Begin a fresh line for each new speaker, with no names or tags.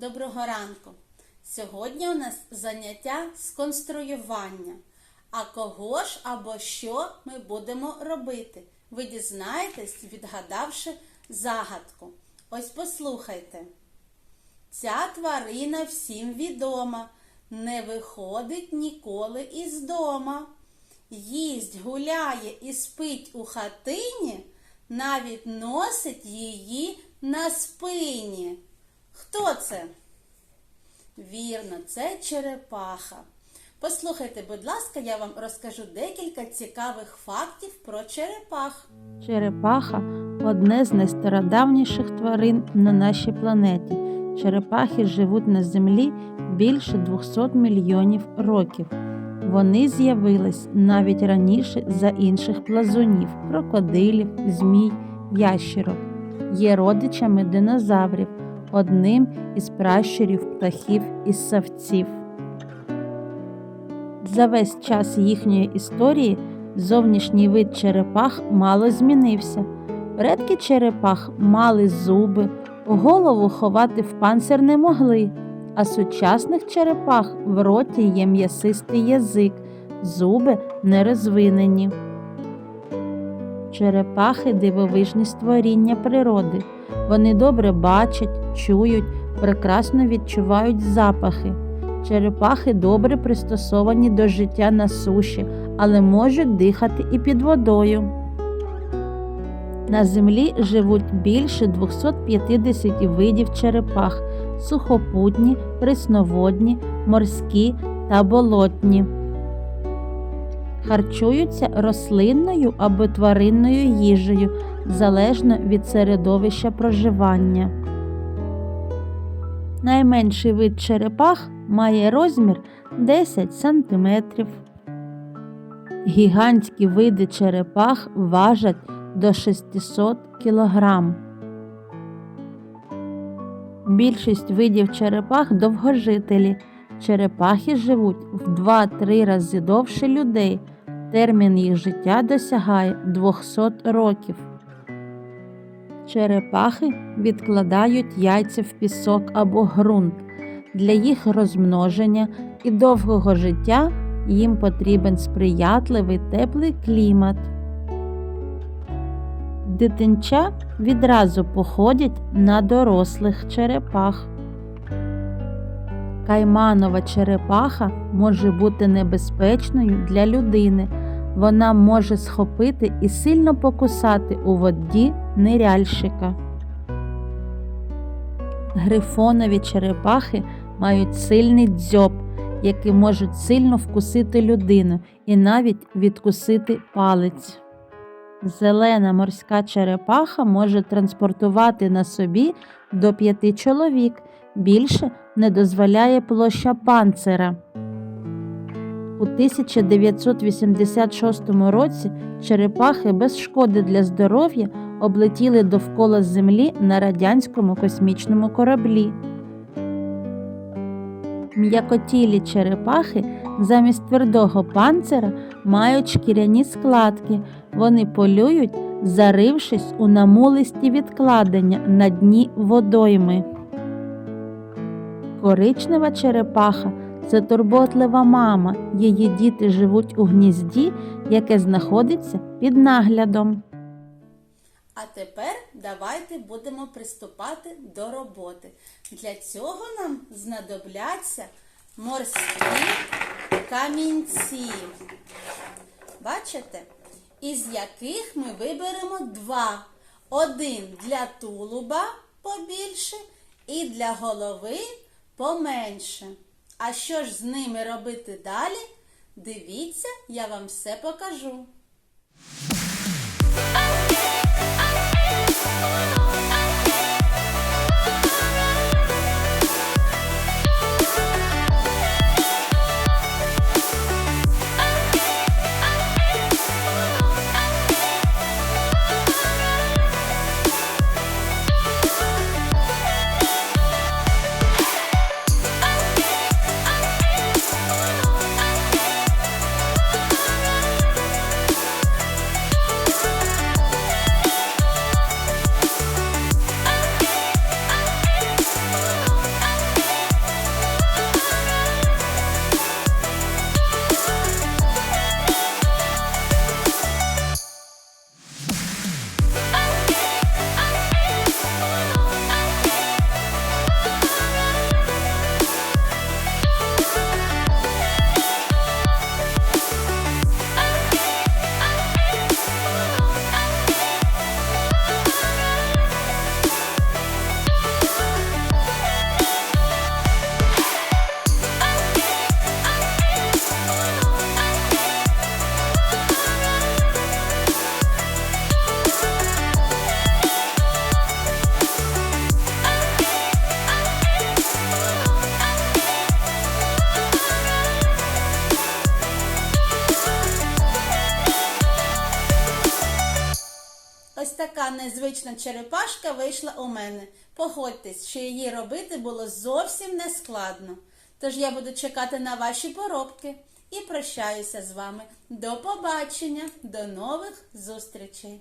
Доброго ранку! Сьогодні у нас заняття з конструювання. А кого ж або що ми будемо робити? Ви дізнаєтесь, відгадавши загадку. Ось послухайте. Ця тварина всім відома, не виходить ніколи із дома. Їсть, гуляє і спить у хатині, навіть носить її на спині. Хто це? Вірно, це черепаха. Послухайте, будь ласка, я вам розкажу декілька цікавих фактів про черепах.
Черепаха одне з найстародавніших тварин на нашій планеті. Черепахи живуть на землі більше 200 мільйонів років. Вони з'явились навіть раніше за інших плазунів, крокодилів, змій, ящерок. Є родичами динозаврів, одним із пращурів птахів і савців. За весь час їхньої історії зовнішній вид черепах мало змінився. Предки черепах мали зуби, голову ховати в панцир не могли, а сучасних черепах в роті є м'ясистий язик, зуби не розвинені. Черепахи дивовижні створіння природи. Вони добре бачать, чують, прекрасно відчувають запахи. Черепахи добре пристосовані до життя на суші, але можуть дихати і під водою. На землі живуть більше 250 видів черепах сухопутні, пресноводні, морські та болотні. Харчуються рослинною або тваринною їжею залежно від середовища проживання. Найменший вид черепах має розмір 10 см. Гігантські види черепах важать до 600 кг. Більшість видів черепах довгожителі. Черепахи живуть в 2-3 рази довше людей. Термін їх життя досягає 200 років. Черепахи відкладають яйця в пісок або ґрунт. Для їх розмноження і довгого життя їм потрібен сприятливий теплий клімат. Дитинча відразу походять на дорослих черепах. Кайманова черепаха може бути небезпечною для людини. Вона може схопити і сильно покусати у воді ниряльщика. Грифонові черепахи мають сильний дзьоб, який можуть сильно вкусити людину і навіть відкусити палець. Зелена морська черепаха може транспортувати на собі до п'яти чоловік. Більше не дозволяє площа панцира. У 1986 році черепахи без шкоди для здоров'я облетіли довкола Землі на радянському космічному кораблі. М'якотілі черепахи замість твердого панцира мають шкіряні складки. Вони полюють, зарившись у намулисті відкладення на дні водойми. Коричнева черепаха це турботлива мама. Її діти живуть у гнізді, яке знаходиться під наглядом.
А тепер давайте будемо приступати до роботи. Для цього нам знадобляться морські камінці. Бачите? Із яких ми виберемо два. Один для тулуба побільше і для голови поменше. А що ж з ними робити далі? Дивіться, я вам все покажу. Незвична черепашка вийшла у мене. Погодьтесь, що її робити було зовсім не складно. Тож я буду чекати на ваші поробки і прощаюся з вами. До побачення, до нових зустрічей!